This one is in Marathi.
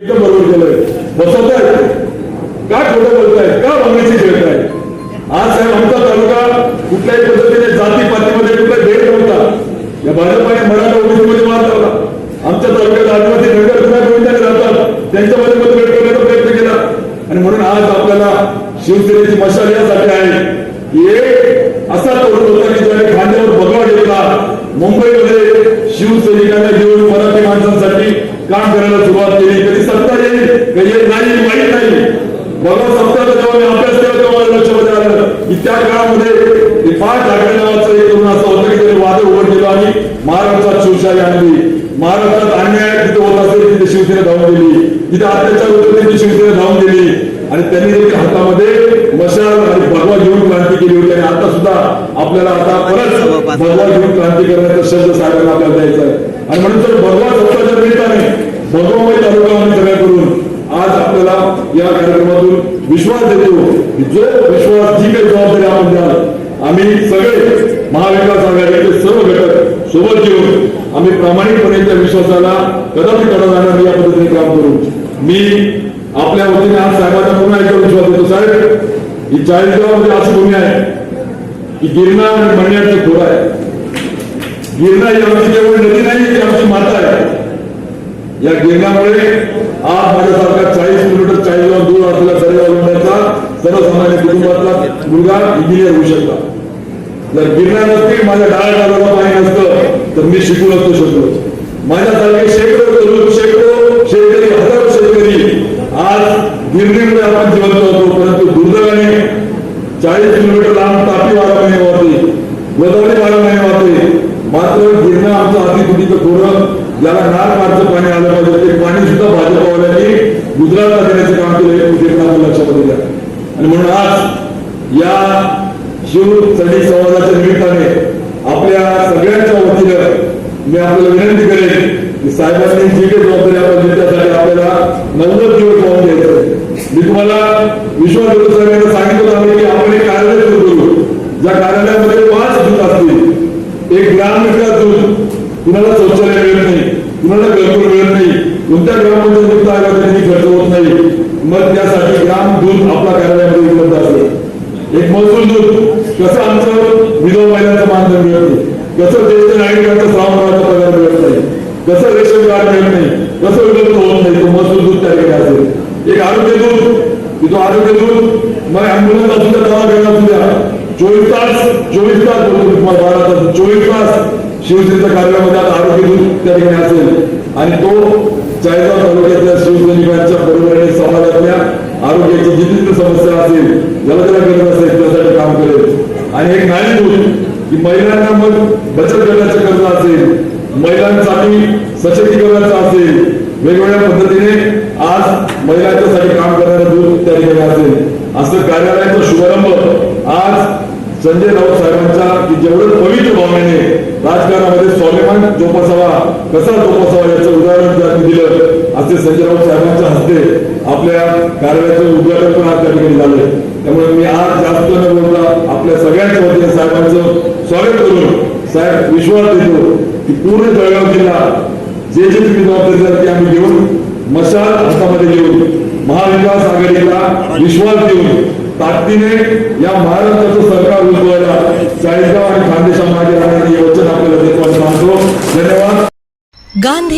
एकदम बरोबर केलंय बसवताय का खोटं बोलताय का मागणीची खेळताय आज साहेब आमचा तालुका कुठल्याही पद्धतीने जाती पातीमध्ये कुठला भेद नव्हता या भाजपाने मराठा ओबीसीमध्ये मार लावला आमच्या तालुक्यात आदिवासी नगर सुद्धा गोविंदाने राहतात त्यांच्यामध्ये मतभेद करण्याचा प्रयत्न केला आणि म्हणून आज आपल्याला शिवसेनेची मशाल यासाठी आहे की एक असा तरुण होता की ज्याने खांद्यावर भगवा घेतला मुंबईमध्ये शिवसैनिकांना घेऊन मराठी माणसांसाठी काम करायला सुरुवात केली. कधी सत्ता येईल कधी येत नाही माहीत नाही भगवा सत्तर जेव्हा मी अभ्यास केला तेव्हा माझ्या लक्षामध्ये आलं. की त्या काळामध्ये ते ठाकरे नावाचं एक तरुण असं होतं की त्यांनी वादळ उभं केलं आणि महाराष्ट्रात शिवशाही आणली. महाराष्ट्रात अन्याय तिथे होत असेल तिथे शिवसेना धावून गेली. तिथे अत्याचार होते तिथे शिवसेना धावून गेली. आणि त्यांनी देखील हातामध्ये मशाल आणि भगवा घेऊन क्रांती केली होती आणि आता सुद्धा आपल्याला आता परत भगवा घेऊन क्रांती करण्याचा शब्द साहेबांना आपल्याला द्यायचा आहे. आणि म्हणून जर भगवा सत्ताच्या निमित्ताने भगवा म्हणजे तालुका आम्ही सगळ्या करून आज आपल्याला या कार्यक्रमातून विश्वास देतो की जो विश्वास जी काही जबाबदारी आपण द्याल आम्ही सगळे महाविकास आघाडीचे सर्व घटक सोबत घेऊन आम्ही प्रामाणिकपणे त्या विश्वासाला कदापि तडा जाणार या पद्धतीने काम करू. मी आपल्या वतीने आज साहेबांना पुन्हा एकदा विश्वास देतो. साहेब ही चाळीसगावमध्ये अशी भूमी आहे की गिरणा आणि मण्याचे खोर आहे. गिरणा ही आमची केवळ नदी नाही ती आमची माता आहे. या गिरणामुळे आज माझ्यासारखा चाळीस किलोमीटर चाळीस दूर असलेला लोंढ्याचा सर्वसामान्य कुटुंबातला मुलगा इंजिनियर होऊ शकता जर गिरणा नसती माझ्या डाळ डाळाला पाणी नसतं तर मी शिकू नसतो शकलो माझ्यासारखे शेकडो शेकडो शेतकरी हजारो शेतकरी आज गिरणीमुळे आपण जिवंत होतो परंतु दुर्दैवाने चाळीस किलोमीटर लांब तापी बारा महिने वाहते गोदावरी बारा महिने वाहते मात्र गिरणा आमचं अतिथुटीचं खोरं ज्याला नाग मार्च गुजरातला देण्याचं काम केलं हे उद्योग लक्षात द्या आणि म्हणून आज या शिव चढी संवादाच्या निमित्ताने आपल्या सगळ्यांच्या वतीनं मी आपल्याला विनंती करेन की साहेबांनी जी काही जबाबदारी आपण दिली आपल्याला नव्वद दिवस पाहून द्यायचं मी तुम्हाला विश्वास देतो साहेबांना सांगितलं आहे की आपण एक कार्यालय सुरू करू. ज्या कार्यालयामध्ये पाच दूत असतील एक ग्राम विकास दूत कुणाला शौचालय मिळत नाही कुणाला घरकुल मिळत नाही. कोणत्या ग्रामपंचायत दूत आयोगाचा खर्च होत नाही. मग त्यासाठी ग्राम दूध आपल्या कार्यालयामध्ये उपलब्ध असेल. एक महसूल दूध कसं आमचं विधवा महिलांचं मानधन मिळत नाही. कसं ज्येष्ठ नागरिकांचा श्रावणाचा पगार मिळत नाही. कसं रेशन कार्ड मिळत नाही. कसं उपलब्ध होत नाही. तो महसूल दूध त्या ठिकाणी असेल. एक आरोग्य दूध की तो आरोग्य दूध मग अँब्युलन्स असू द्या दवाखाना असू द्या चोवीस तास चोवीस तास बोलतो मी तुम्हाला बारा तास चोवीस तास शिवसेनेच्या कार्यालयामध्ये आता आरोग्य दूत त्या ठिकाणी असेल. आणि तो चाळीसगाव तालुक्यातल्या शिवसैनिकांच्या बरोबरीने समाजातल्या आरोग्याची जिथे समस्या असेल ज्याला त्याला गरज असेल त्यासाठी काम करेल. आणि एक नाही दूत की महिलांना मग बचत करण्याचं कर्ज असेल महिलांसाठी सशक्तीकरणाचं असेल वेगवेगळ्या पद्धतीने आज महिलांच्यासाठी काम करणारा दूत त्या ठिकाणी असेल. असं कार्यालयाचा शुभारंभ आज संजय राऊत साहेबांचा की जेवढं पवित्र भावनेने राजकारणामध्ये स्वाभिमान जोपासावा कसा जोपासावा याचं उदाहरण त्यांनी दिलं असे संजय राऊत साहेबांच्या हस्ते आपल्या कार्यालयाचं उद्घाटन पण आज त्या ठिकाणी झालंय. त्यामुळे मी आज जास्त न बोलता आपल्या सगळ्यांच्या वतीने साहेबांचं स्वागत करून साहेब विश्वास देतो की पूर्ण जळगाव जिल्हा जे जे तुम्ही जबाबदारी द्याल ते आम्ही घेऊन मशाल हातामध्ये घेऊन महाविकास आघाडीला विश्वास देऊन ताकदीने या महाराष्ट्राचं सरकार उजवायला चाळीसगाव आणि खानदेशा मागे राहण्याचे हे वचन आपल्याला देतो आणि मानतो धन्यवाद गांधी